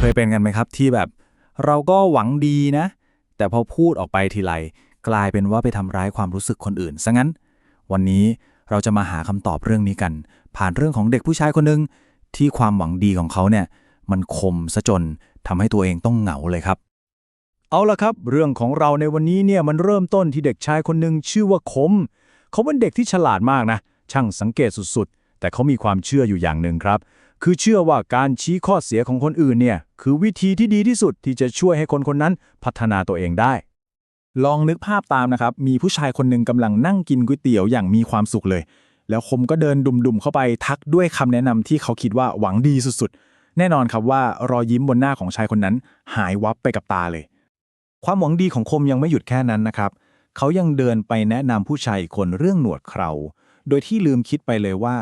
เคยเป็นกันไหมครับที่แบบ เราก็หวังดีนะ แต่พอพูดออกไปทีไรกลายเป็นว่าไปทำร้ายความรู้สึกคนอื่นซะงั้น วันนี้เราจะมาหาคำตอบเรื่องนี้กัน ผ่านเรื่องของเด็กผู้ชายคนหนึ่งที่ความหวังดีของเขาเนี่ย มันคมซะจนทำให้ตัวเองต้องเหงาเลยครับ เอาละครับ เรื่องของเราในวันนี้เนี่ยมันเริ่มต้นที่เด็กชายคนหนึ่งชื่อว่าคม เขาเป็นเด็กที่ฉลาดมากนะ ช่างสังเกตสุดๆ แต่เขามีความเชื่ออยู่อย่างหนึ่งครับ คือเชื่อว่าการชี้ข้อเสียของคนอื่นเนี่ยคือวิธีที่ดีที่สุดที่จะช่วยให้คนคนนั้นพัฒนาตัวเองได้ ลองนึกภาพตามนะครับ มีผู้ชายคนหนึ่งกำลังนั่งกินก๋วยเตี๋ยวอย่างมีความสุขเลย แล้วคมก็เดินดุมๆเข้าไปทักด้วยคำแนะนำที่เขาคิดว่าหวังดีสุดๆ แน่นอนครับว่ารอยยิ้มบนหน้าของชายคนนั้น หายวับไปกับตาเลย ความหวังดีของคมยังไม่หยุดแค่นั้นนะครับ เขายังเดินไปแนะนำผู้ชายอีกคนเรื่องหนวดเคราโดยที่ลืมคิดไปเลยว่า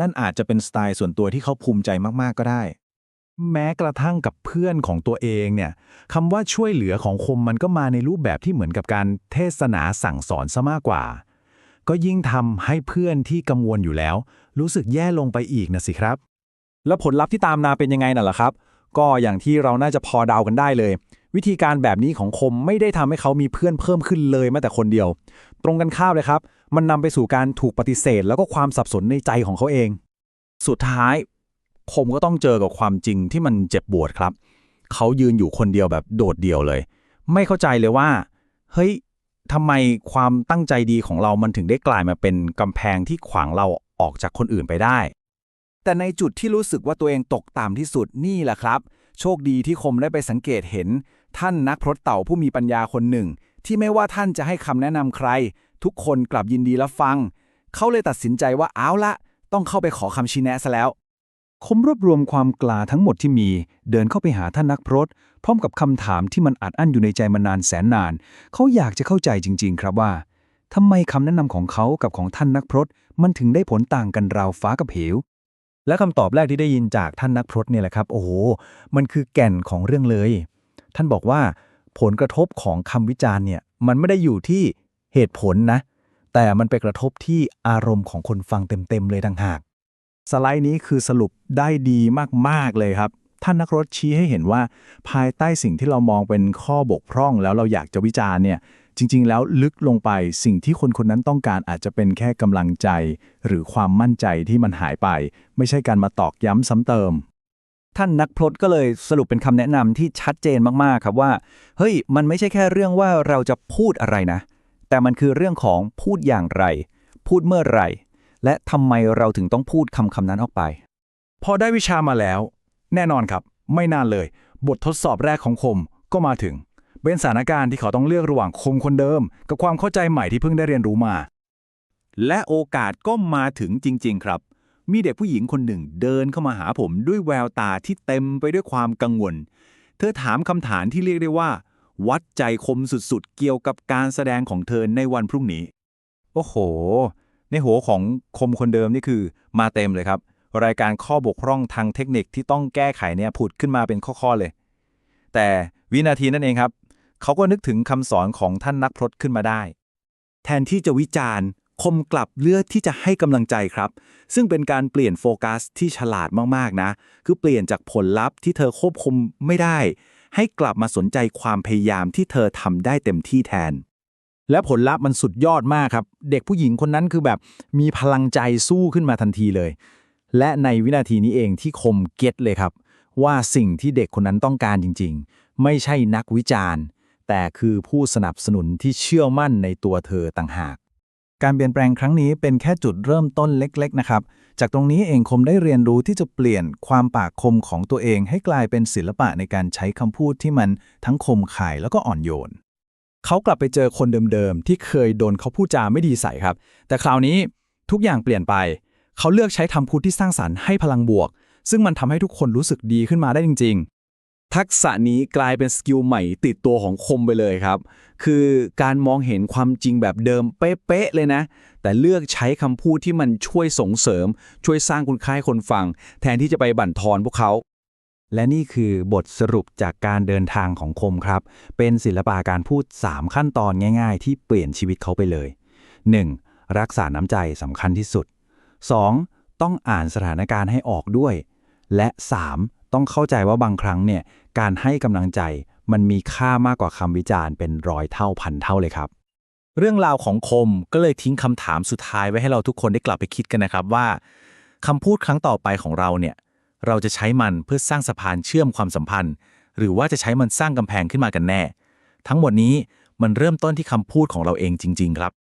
นั่นอาจจะเป็นสไตล์ส่วนตัวที่เขาภูมิใจมากๆก็ได้ แม้กระทั่งกับเพื่อนของตัวเองเนี่ยคำว่าช่วยเหลือของคมมันก็มาในรูปแบบที่เหมือนกับการเทศนาสั่งสอนซะมากกว่า ก็ยิ่งทำให้เพื่อนที่กังวลอยู่แล้ว รู้สึกแย่ลงไปอีกนะสิครับ แล้วผลลัพธ์ที่ตามมาเป็นยังไงน่ะล่ะครับ ก็อย่างที่เราน่าจะพอเดากันได้เลย วิธีการแบบนี้ของคมไม่ได้ทำให้เขามีเพื่อนเพิ่มขึ้นเลยแม้แต่คนเดียว ตรงกันข้ามเลยครับ มันนำไปสู่การถูกปฏิเสธ แล้วก็ความสับสนในใจของเขาเอง สุดท้ายคมก็ต้องเจอกับความจริงที่มันเจ็บปวดครับ เขายืนอยู่คนเดียวแบบโดดเดี่ยวเลย ไม่เข้าใจเลยว่า เฮ้ยทำไมความตั้งใจดีของเรามันถึงได้กลายมาเป็นกำแพงที่ขวางเราออกจากคนอื่นไปได้ แต่ในจุดที่รู้สึกว่าตัวเองตกต่ำที่สุดนี่แหละครับ โชคดีที่คมได้ไปสังเกตเห็น ท่านนักพรตเต่าผู้มีปัญญาคนหนึ่ง ที่ไม่ว่าท่านจะให้คำแนะนำใคร ทุกคนกลับยินดีรับฟัง เขาเลยตัดสินใจว่าเอาละต้องเข้าไปขอคำชี้แนะซะแล้ว คมรวบรวมความกล้าทั้งหมดที่มี เดินเข้าไปหาท่านนักพรตพร้อมกับคำถามที่มันอัดอั้นอยู่ในใจมานานแสนนาน เขาอยากจะเข้าใจจริง ๆ ครับว่าทำไมคำแนะนำของเขากับของท่านนักพรตมันถึงได้ผลต่างกันราวฟ้ากับเหวและคำตอบแรกที่ได้ยินจากท่านนักพรตเนี่ยแหละครับ โอ้โห มันคือแก่นของเรื่องเลย ท่านบอกว่าผลกระทบของคำวิจารณ์เนี่ยมันไม่ได้อยู่ที่เหตุผลนะ แต่มันไปกระทบที่อารมณ์ของคนฟังเต็มๆเลยต่างหาก สไลด์นี้คือสรุปได้ดีมากๆเลยครับ ท่านนักรถชี้ให้เห็นว่า ภายใต้สิ่งที่เรามองเป็นข้อบกพร่อง แล้วเราอยากจะวิจารณ์เนี่ยจริง ๆ แล้วลึกลงไปสิ่งที่คนคนนั้นต้องการอาจจะเป็นแค่กำลังใจ หรือความมั่นใจที่มันหายไป ไม่ใช่การมาตอกย้ำซ้ำเติม ท่านนักพรตก็เลยสรุปเป็นคำแนะนำที่ชัดเจนมากๆครับว่า เฮ้ย มันไม่ใช่แค่เรื่องว่าเราจะพูดอะไรนะ แต่มันคือเรื่องของพูดอย่างไร พูดเมื่อไหร่ และทำไมเราถึงต้องพูดคำคำนั้นออกไป พอได้วิชามาแล้ว แน่นอนครับ ไม่นานเลย บททดสอบแรกของคมก็มาถึง เป็นสถานการณ์ที่เขาต้องเลือกระหว่างคมคนเดิม กับความเข้าใจใหม่ที่เพิ่งได้เรียนรู้มา และโอกาสก็มาถึงจริง ๆ ครับ มีเด็กผู้หญิงคนหนึ่งเดินเข้ามาหาผมด้วยแววตาที่เต็มไปด้วยความกังวล เธอถามคำถามที่เรียกได้ว่า วัดใจคมสุดๆ เกี่ยวกับการแสดงของเธอในวันพรุ่งนี้ โอ้โห ในหัวของคมคนเดิมนี่คือมาเต็มเลยครับ รายการข้อบกพร่องทางเทคนิคที่ต้องแก้ไขเนี่ยผุดขึ้นมาเป็นข้อๆเลย แต่วินาทีนั่นเองครับ เขาก็นึกถึงคำสอนของท่านนักพรตขึ้นมาได้ แทนที่จะวิจารณ์ คมกลับเลือกที่จะให้กำลังใจครับ ซึ่งเป็นการเปลี่ยนโฟกัสที่ฉลาดมากๆนะ คือเปลี่ยนจากผลลัพธ์ที่เธอควบคุมไม่ได้ ให้กลับมาสนใจความพยายามที่เธอทำได้เต็มที่แทน และผลลัพธ์มันสุดยอดมากครับ เด็กผู้หญิงคนนั้นคือแบบมีพลังใจสู้ขึ้นมาทันทีเลย และในวินาทีนี้เองที่คมเก็ตเลยครับ ว่าสิ่งที่เด็กคนนั้นต้องการจริง ๆ ไม่ใช่นักวิจารณ์ แต่คือผู้สนับสนุนที่เชื่อมั่นในตัวเธอต่างหาก การเปลี่ยนแปลงครั้งนี้เป็นแค่จุดเริ่มต้นเล็ก ๆ นะครับ จากตรงนี้เองคมได้เรียนรู้ที่จะเปลี่ยนความปากคมของตัวเอง ให้กลายเป็นศิลปะในการใช้คำพูดที่มันทั้งคมขายแล้วก็อ่อนโยน เขากลับไปเจอคนเดิมๆ ที่เคยโดนเขาพูดจาไม่ดีใส่ครับ แต่คราวนี้ทุกอย่างเปลี่ยนไป เขาเลือกใช้คำพูดที่สร้างสรรค์ให้พลังบวก ซึ่งมันทำให้ทุกคนรู้สึกดีขึ้นมาได้จริงๆ ทักษะนี้กลายเป็นสกิลใหม่ติดตัวของคมไปเลยครับ คือการมองเห็นความจริงแบบเดิมเป๊ะๆเลยนะ แต่เลือกใช้คำพูดที่มันช่วยส่งเสริม ช่วยสร้างคุณค่าให้คนฟัง แทนที่จะไปบั่นทอนพวกเขา และนี่คือบทสรุปจากการเดินทางของคมครับ เป็นศิลปะการพูด 3 ขั้นตอนง่ายๆ ที่เปลี่ยนชีวิตเขาไปเลย 1. รักษาน้ำใจสำคัญที่สุด 2. ต้องอ่านสถานการณ์ให้ออกด้วย และ 3. ต้องเข้าใจว่าบางครั้งเนี่ยการให้กำลังใจมันมีค่ามากกว่าคำวิจารณ์เป็นร้อยเท่าพันเท่าเลยครับ เรื่องราวของคมก็เลยทิ้งคำถามสุดท้ายไว้ให้เราทุกคนได้กลับไปคิดกันนะครับว่าคำพูดครั้งต่อไปของเราเนี่ยเราจะใช้มันเพื่อสร้างสะพานเชื่อมความสัมพันธ์ หรือว่าจะใช้มันสร้างกำแพงขึ้นมากันแน่ ทั้งหมดนี้มันเริ่มต้นที่คำพูดของเราเองจริง ๆ ครับ